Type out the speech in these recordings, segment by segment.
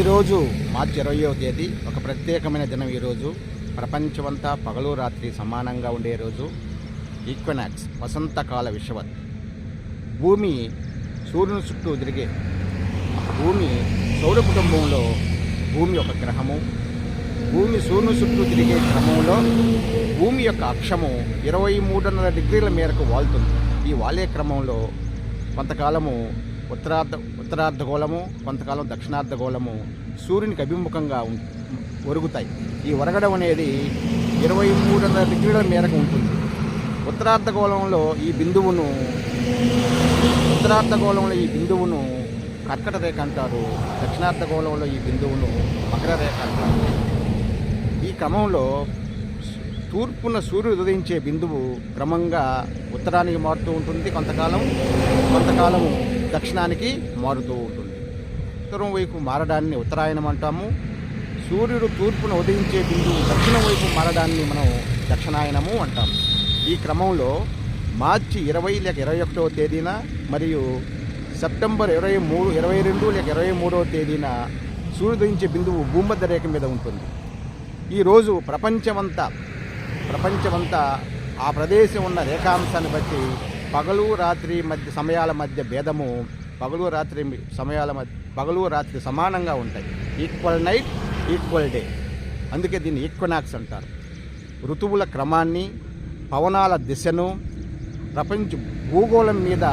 ఈరోజు మార్చి ఇరవయో తేదీ ఒక ప్రత్యేకమైన దినం ఈరోజు. ప్రపంచమంతా పగలు రాత్రి సమానంగా ఉండే రోజు ఈక్వెనాక్స్ వసంతకాల విషవత్. భూమి సూర్యుని చుట్టూ తిరిగే భూమి సౌర కుటుంబంలో భూమి ఒక గ్రహము భూమి సూర్యుని చుట్టూ తిరిగే క్రమంలో భూమి యొక్క అక్షము ఇరవై మూడున్నర డిగ్రీల మేరకు వాలుతుంది ఈ వాలే క్రమంలో కొంతకాలము ఉత్తరార్ధ ఉత్తరార్ధగోళము కొంతకాలం దక్షిణార్ధగోళము సూర్యునికి అభిముఖంగా ఒరుగుతాయి. ఈ ఒరగడం అనేది ఇరవై మూడు డిగ్రీల మేరకు ఉంటుంది. ఉత్తరార్ధగోళంలో ఈ బిందువును ఉత్తరార్ధగోళంలో ఈ బిందువును కర్కట రేఖ అంటారు. దక్షిణార్ధగోళంలో ఈ బిందువును మకర రేఖ అంటారు. ఈ క్రమంలో తూర్పున సూర్యుడు ఉదయించే బిందువు క్రమంగా ఉత్తరానికి మారుతూ ఉంటుంది. కొంతకాలం కొంతకాలము దక్షిణానికి మారుతూ ఉంటుంది. ఉత్తరం వైపు మారడాన్ని ఉత్తరాయణం అంటాము. సూర్యుడు తూర్పున ఉదయించే బిందువు దక్షిణం వైపు మారడాన్ని మనం దక్షిణాయనము అంటాము. ఈ క్రమంలో మార్చి ఇరవై లేక ఇరవై ఒకటవ తేదీన మరియు సెప్టెంబర్ ఇరవై మూడు ఇరవై రెండు లేక ఇరవై మూడవ తేదీన సూర్యోదయించే బిందువు భూమధ్య రేఖ మీద ఉంటుంది. ఈరోజు ప్రపంచమంతా ప్రపంచమంతా ఆ ప్రదేశం ఉన్న రేఖాంశాన్ని బట్టి పగలు రాత్రి మధ్య సమయాల మధ్య భేదము పగలు రాత్రి సమయాల మధ్య పగలు రాత్రి సమానంగా ఉంటాయి. ఈక్వల్ నైట్ ఈక్వల్ డే అందుకే దీన్ని ఈక్వనాక్స్ అంటారు. ఋతువుల క్రమాన్ని పవనాల దిశను ప్రపంచ భూగోళం మీద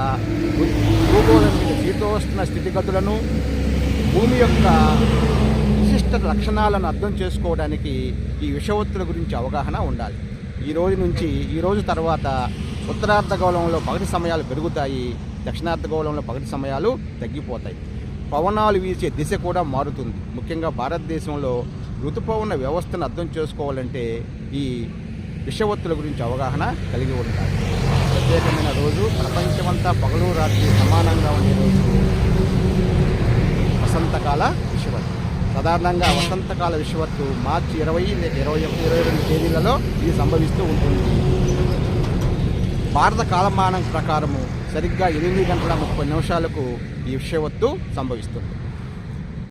భూగోళం మీద శీతోష్ణ స్థితిగతులను భూమి యొక్క విశిష్ట లక్షణాలను అర్థం చేసుకోవడానికి ఈ విషవత్తుల గురించి అవగాహన ఉండాలి. ఈ రోజు నుంచి ఈ రోజు తర్వాత ఉత్తరార్ధగోళంలో పగటి సమయాలు పెరుగుతాయి దక్షిణార్ధగోళంలో పగటి సమయాలు తగ్గిపోతాయి. పవనాలు వీచే దిశ కూడా మారుతుంది. ముఖ్యంగా భారతదేశంలో ఋతుపవన వ్యవస్థను అర్థం చేసుకోవాలంటే ఈ విషవత్తుల గురించి అవగాహన కలిగి ఉంటారు ప్రత్యేకమైన రోజు ప్రపంచమంతా పగలు రాత్రి సమానంగా ఉండే రోజు. వసంతకాల విషవత్తు. సాధారణంగా వసంతకాల విషవత్తు మార్చి ఇరవై లేక ఇరవై ఇరవై రెండు తేదీలలో ఇది సంభవిస్తూ ఉంటుంది. భారత కాలమానం ప్రకారము సరిగ్గా ఎనిమిది గంటల ముప్పై నిమిషాలకు ఈ విషయవత్తు సంభవిస్తుంది.